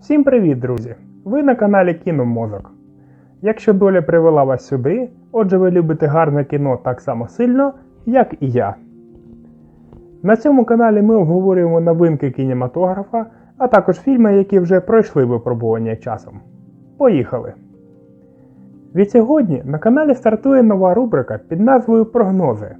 Всім привіт, друзі! Ви на каналі Кіномозок. Якщо доля привела вас сюди, отже ви любите гарне кіно так само сильно, як і я. На цьому каналі ми обговорюємо новинки кінематографа, а також фільми, які вже пройшли випробування часом. Поїхали! Від сьогодні на каналі стартує нова рубрика під назвою Прогнози.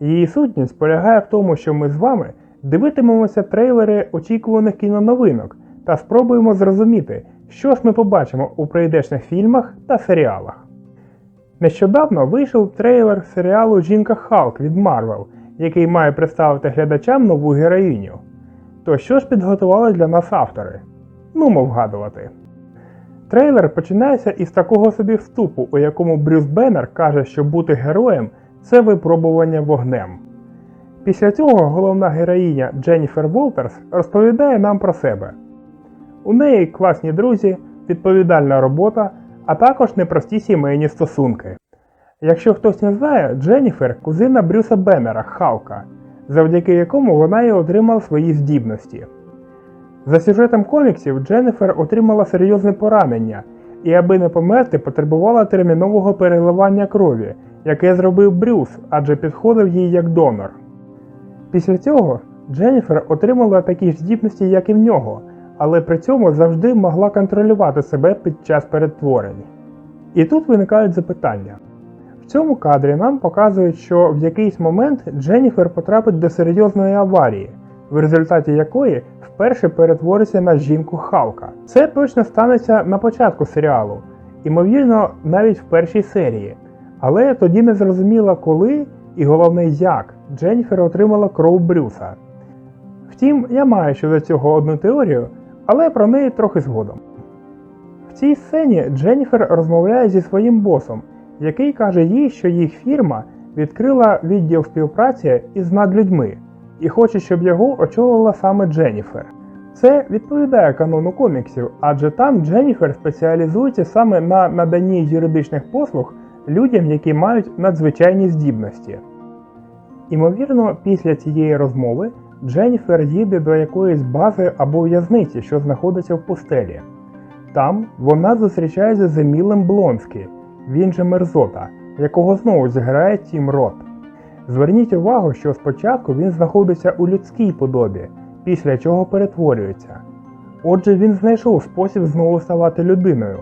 Її сутність полягає в тому, що ми з вами дивитимемося трейлери очікуваних кіноновинок та спробуємо зрозуміти, що ж ми побачимо у прийдешних фільмах та серіалах. Нещодавно вийшов трейлер серіалу Жінка Халк від Марвел, який має представити глядачам нову героїню. То що ж підготували для нас автори? Ну, мов вгадувати. Трейлер починається із такого собі вступу, у якому Брюс Беннер каже, що бути героєм це випробування вогнем. Після цього головна героїня Дженніфер Волтерс розповідає нам про себе. У неї класні друзі, відповідальна робота, а також непрості сімейні стосунки. Якщо хтось не знає, Дженніфер кузина Брюса Беннера Халка, завдяки якому вона і отримала свої здібності. За сюжетом коміксів Дженніфер отримала серйозне поранення і, аби не померти, потребувала термінового переливання крові, яке зробив Брюс, адже підходив їй як донор. Після цього Дженніфер отримала такі ж здібності, як і в нього, але при цьому завжди могла контролювати себе під час перетворень. І тут виникають запитання. В цьому кадрі нам показують, що в якийсь момент Дженніфер потрапить до серйозної аварії, в результаті якої вперше перетвориться на жінку Халка. Це точно станеться на початку серіалу, ймовірно, навіть в першій серії. Але тоді не зрозуміло, коли і головне як Дженніфер отримала кров Брюса. Втім, я маю щодо цього одну теорію, але про неї трохи згодом. В цій сцені Дженніфер розмовляє зі своїм босом, який каже їй, що їх фірма відкрила відділ співпраці із надлюдьми і хоче, щоб його очолила саме Дженніфер. Це відповідає канону коміксів, адже там Дженніфер спеціалізується саме на наданні юридичних послуг людям, які мають надзвичайні здібності. Імовірно, після цієї розмови Дженніфер їде до якоїсь бази або в'язниці, що знаходиться в пустелі. Там вона зустрічається з Емілем Блонський, він же Мерзота, якого знову зіграє Тім Рот. Зверніть увагу, що спочатку він знаходиться у людській подобі, після чого перетворюється. Отже, він знайшов спосіб знову ставати людиною.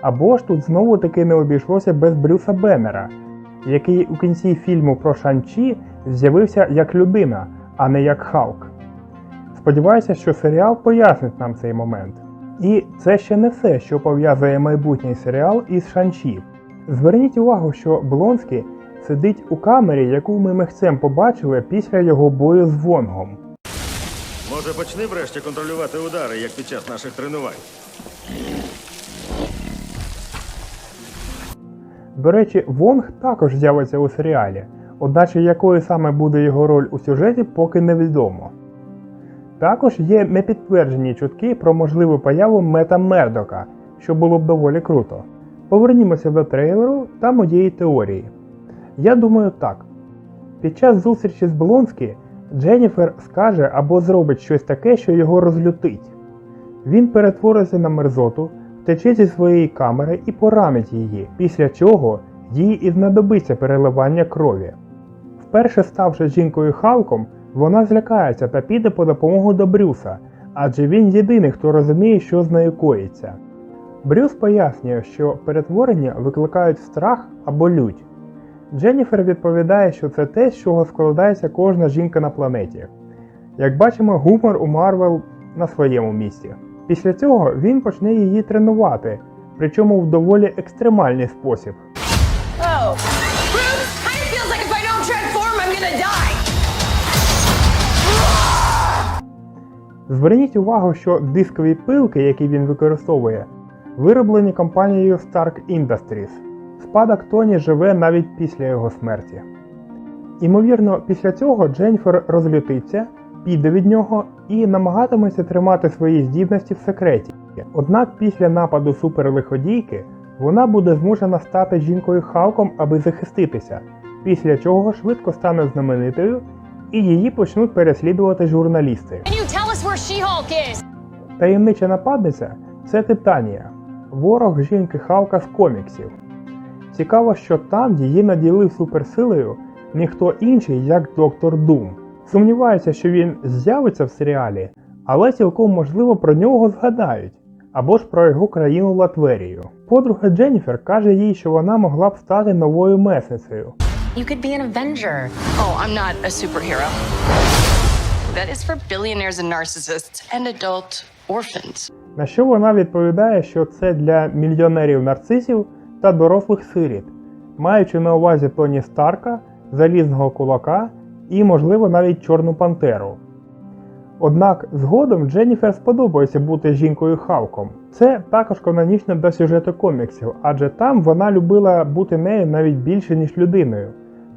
Або ж тут знову таки не обійшлося без Брюса Беннера, який у кінці фільму про Шанчі з'явився як людина, а не як Халк. Сподіваюся, що серіал пояснить нам цей момент. І це ще не все, що пов'язує майбутній серіал із Шанчі. Зверніть увагу, що Блонський сидить у камері, яку ми михцем побачили після його бою з Вонгом. Може, почни врешті контролювати удари, як під час наших тренувань. До речі, Вонг також з'явиться у серіалі, одначе якою саме буде його роль у сюжеті, поки невідомо. Також є непідтверджені чутки про можливу появу Мета Мердока, що було б доволі круто. Повернімося до трейлеру та моєї теорії. Я думаю так. Під час зустрічі з Блонські Дженніфер скаже або зробить щось таке, що його розлютить. Він перетвориться на мерзоту, втече зі своєї камери і поранить її, після чого їй і знадобиться переливання крові. Вперше ставши жінкою Халком, вона злякається та піде по допомогу до Брюса, адже він єдиний, хто розуміє, що з нею коїться. Брюс пояснює, що перетворення викликають страх або лють. Дженніфер відповідає, що це те, з чого складається кожна жінка на планеті. Як бачимо, гумор у Марвел на своєму місці. Після цього він почне її тренувати, причому в доволі екстремальний спосіб. Oh. Gonna die. Зверніть увагу, що дискові пилки, які він використовує, вироблені компанією Stark Industries. Спадок Тоні живе навіть після його смерті. Імовірно, після цього Дженніфер розлютиться, піде від нього і намагатиметься тримати свої здібності в секреті. Однак після нападу суперлиходійки вона буде змушена стати жінкою Халком, аби захиститися, після чого швидко стане знаменитою і її почнуть переслідувати журналісти. Таємнича нападниця це Титанія, ворог жінки Халка з коміксів. Цікаво, що там її наділив суперсилою ніхто інший, як Доктор Дум. Сумніваюся, що він з'явиться в серіалі, але цілком можливо про нього згадають, або ж про його країну Латверію. Подруга Дженніфер каже їй, що вона могла б стати новою месницею. You could be an Avenger. Oh, I'm not a superhero. That is for billionaires and narcissists and adult orphans. На що вона відповідає, що це для мільйонерів нарцисів та дорослих сиріт, маючи на увазі Тоні Старка, Залізного кулака і, можливо, навіть Чорну Пантеру. Однак згодом Дженніфер сподобається бути жінкою Халком. Це також канонічно до сюжету коміксів, адже там вона любила бути нею навіть більше, ніж людиною.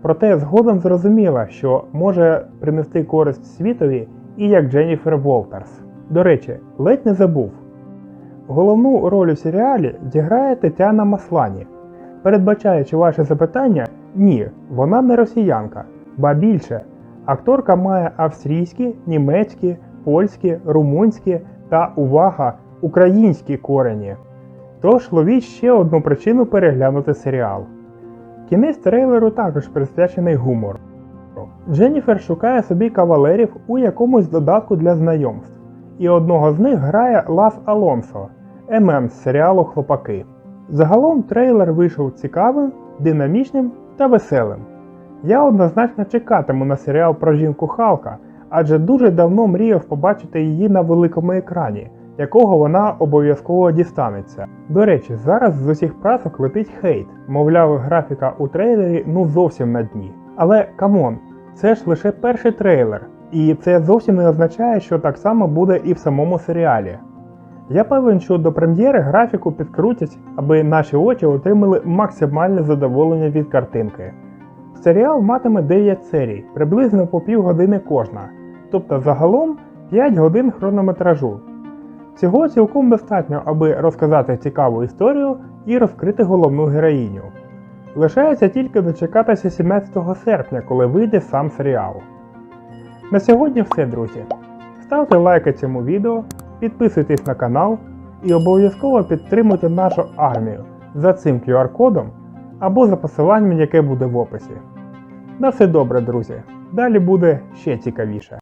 Проте згодом зрозуміла, що може принести користь світові і як Дженніфер Волтерс. До речі, ледь не забув. Головну роль у серіалі зіграє Тетяна Маслані. Передбачаючи ваше запитання, ні, вона не росіянка, ба більше. Акторка має австрійські, німецькі, польські, румунські та увага, українські корені. Тож ловіть ще одну причину переглянути серіал. Кінець трейлеру також присвячений гумору. Дженніфер шукає собі кавалерів у якомусь додатку для знайомств, і одного з них грає Лас Алонсо, ММ з серіалу Хлопаки. Загалом трейлер вийшов цікавим, динамічним та веселим. Я однозначно чекатиму на серіал про жінку Халка, адже дуже давно мріяв побачити її на великому екрані, якого вона обов'язково дістанеться. До речі, зараз з усіх прасок летить хейт, мовляв, графіка у трейлері ну зовсім на дні. Але камон, це ж лише перший трейлер, і це зовсім не означає, що так само буде і в самому серіалі. Я певен, що до прем'єри графіку підкрутять, аби наші очі отримали максимальне задоволення від картинки. Серіал матиме 9 серій, приблизно по півгодини кожна, тобто загалом 5 годин хронометражу. Цього цілком достатньо, аби розказати цікаву історію і розкрити головну героїню. Лишається тільки дочекатися 17 серпня, коли вийде сам серіал. На сьогодні все, друзі. Ставте лайки цьому відео, підписуйтесь на канал і обов'язково підтримуйте нашу армію за цим QR-кодом або за посиланням, яке буде в описі. На все добре, друзі. Далі буде ще цікавіше.